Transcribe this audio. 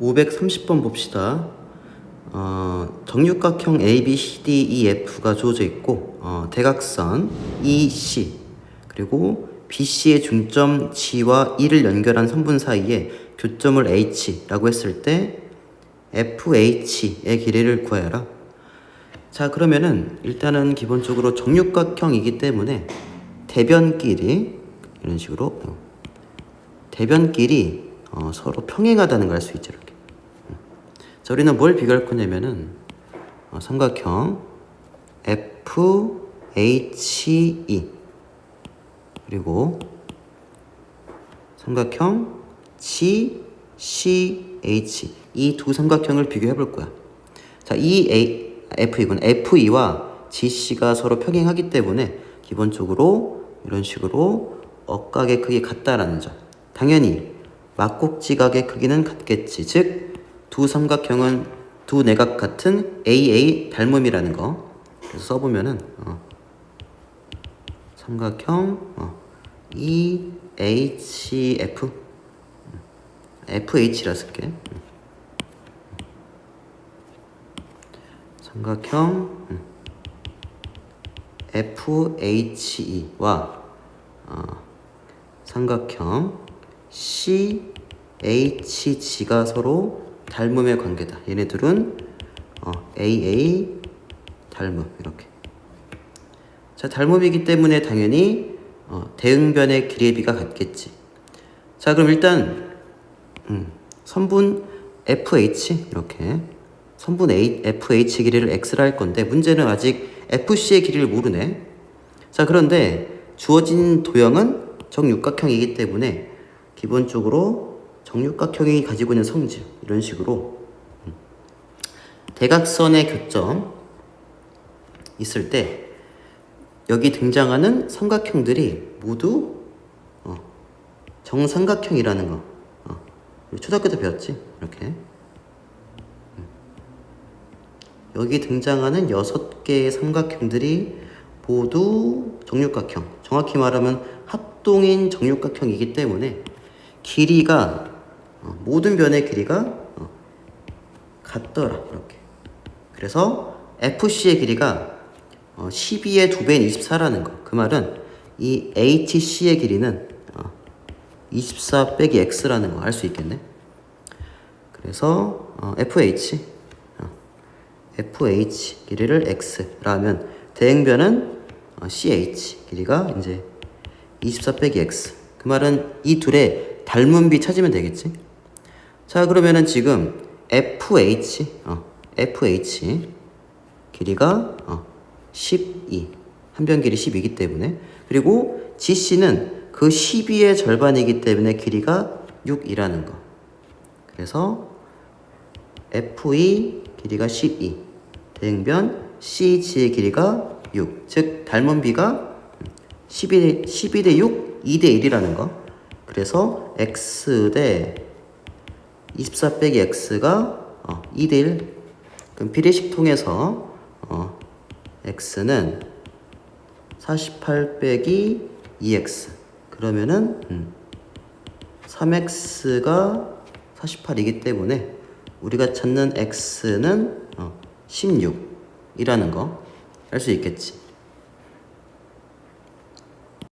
530번 봅시다. 어, 정육각형 A, B, C, D, E, F가 주어져 있고 어, 대각선 EC 그리고 BC의 중점 G와 E를 연결한 선분 사이에 교점을 H라고 했을 때 FH의 길이를 구하여라. 자 그러면은 일단은 기본적으로 정육각형이기 때문에 대변끼리 이런 식으로 어, 대변끼리 어, 서로 평행하다는 걸 알 수 있죠 이렇게. 음. 자 우리는 뭘 비교할 거냐면은 어, 삼각형 FHE 그리고 삼각형 GCH 이 두 삼각형을 비교해 볼 거야. 자, 이 A, F2군 FE와 GC가 서로 평행하기 때문에 기본적으로 이런 식으로 억각의 크기 같다라는 점. 당연히 막곡지각의 크기는 같겠지. 즉, 두 삼각형은 두 내각 같은 AA 닮음이라는 거. 그래서 써보면은 어, 삼각형 어, EHF FH라 쓸게. 삼각형 음, FHE와 어, 삼각형 CHG가 서로 닮음의 관계다. 얘네들은 어, AA 닮음 이렇게. 자 닮음이기 때문에 당연히 어, 대응변의 길이의 비가 같겠지. 자 그럼 일단 음, 선분 FH 이렇게 선분 A, FH 길이를 X라 할 건데 문제는 아직 FC의 길이를 모르네. 자 그런데 주어진 도형은 정육각형이기 때문에 기본적으로 정육각형이 가지고 있는 성질 이런 식으로 음, 대각선의 교점 있을 때 여기 등장하는 삼각형들이 모두 어, 정삼각형이라는 거 어, 초등학교 때 배웠지? 이렇게. 음. 여기 등장하는 여섯 개의 삼각형들이 모두 정육각형. 정확히 말하면 합동인 정육각형이기 때문에 길이가 어, 모든 변의 길이가 어, 같더라 이렇게 그래서 FC의 길이가 어, 12의 두 배인 24라는 거. 그 말은 이 HC의 길이는 어, 24 빼기 X라는 거 알 수 있겠네. 그래서 어, FH 어, FH 길이를 X라면 대응변은 어, CH 길이가 이제 24 빼기 X. 그 말은 이 둘의 닮은 비 찾으면 되겠지. 자 그러면은 지금 FH 어, FH 길이가 어, 12. 한변 길이 12이기 때문에. 그리고 GC는 그 12의 절반이기 때문에 길이가 6이라는 거. 그래서 FE 길이가 12. 대응변 CG의 길이가 6. 즉, 닮은 비가 12대, 12대 6, 2대 1이라는 거. 그래서 X 대 24 빼기 X가 어, 2대 1. 그럼 비례식 통해서 어, x는 48 빼기 2x 그러면은 음, 3x가 48이기 때문에 우리가 찾는 x는 어, 16이라는 거 알 수 있겠지